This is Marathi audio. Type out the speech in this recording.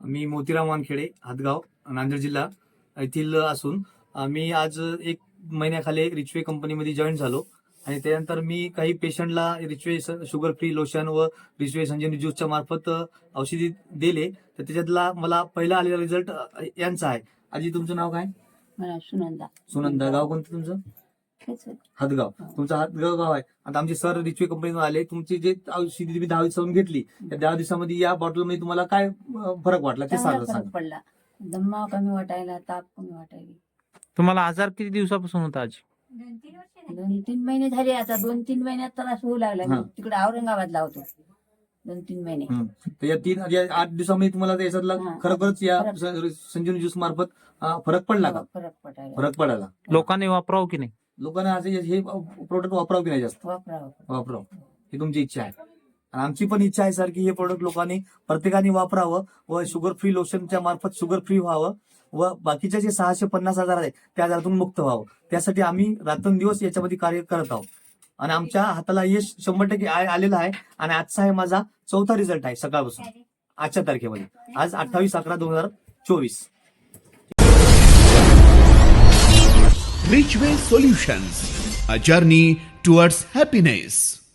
मी मोतीराम वानखेडे हातगाव नांदेड जिल्हा येथील असून मी आज एक महिन्याखाली रिचवे कंपनीमध्ये जॉईन झालो आणि त्यानंतर मी काही पेशंटला रिचवे शुगर फ्री लोशन व रिचवे संजीवनी ज्यूसच्या मार्फत औषधी दिले. तर त्याच्यातला मला पहिला आलेला रिझल्ट यांचा आहे. आजी तुमचं नाव काय? सुनंदा. सुनंदा. गाव कोणतं तुमचं? हातगाव. हा. तुमचं हातगाव गाव आहे. आता आमचे सर रिचवे कंपनीतून आले. तुमची जे औषधी तुम्ही दहा दिवसांनी घेतली त्या दहा दिवसामध्ये या बॉटलमध्ये तुम्हाला काय फरक वाटला? ते चांगला सांगा फरक सांगा. पडला. दम्मा कमी वाटायला ताप कमी वाटायला. तुम्हाला आजार किती दिवसापासून होता आजी? दोन तीन महिने झाले आता. दोन तीन महिन्यात त्रास होऊ लागला. हा. मी तिकडे औरंगाबादला होतो. दोन तीन महिने. तर या तीन या आठ दिवसामध्ये तुम्हाला त्या याच्यातला हा. खरोखरच या फरक. स- संजीवनी ज्यूस मार्फत अ, फरक पडला का? फरक पडायला. फरक पडायला. लोकांनी वापरावं की नाही? लोकांना असे हे प्रोडक्ट वापरावं की नाही जास्त? वापरावं. ही तुमची इच्छा आहे. आणि आमची पण इच्छा आहे सर की हे प्रोडक्ट लोकांनी प्रत्येकाने वापरावं व शुगर फ्री लोशनच्या मार्फत शुगर फ्री व्हावं व बाकीच्या जे सहाशे पन्नास हजार आहे त्या आजारातून मुक्त व्हावं. त्यासाठी आम्ही रात्रंदिवस याच्यामध्ये कार्य करत आहोत. आणि आमच्या हाताला यश शंभर टक्के आलेलं आहे आणि आजचा आहे माझा चौथा रिझल्ट आहे सकाळपासून. आजच्या तारखेमध्ये. आज अठ्ठावीस अकरा दोन हजार चोवीस. Richway Solutions, a journey towards happiness.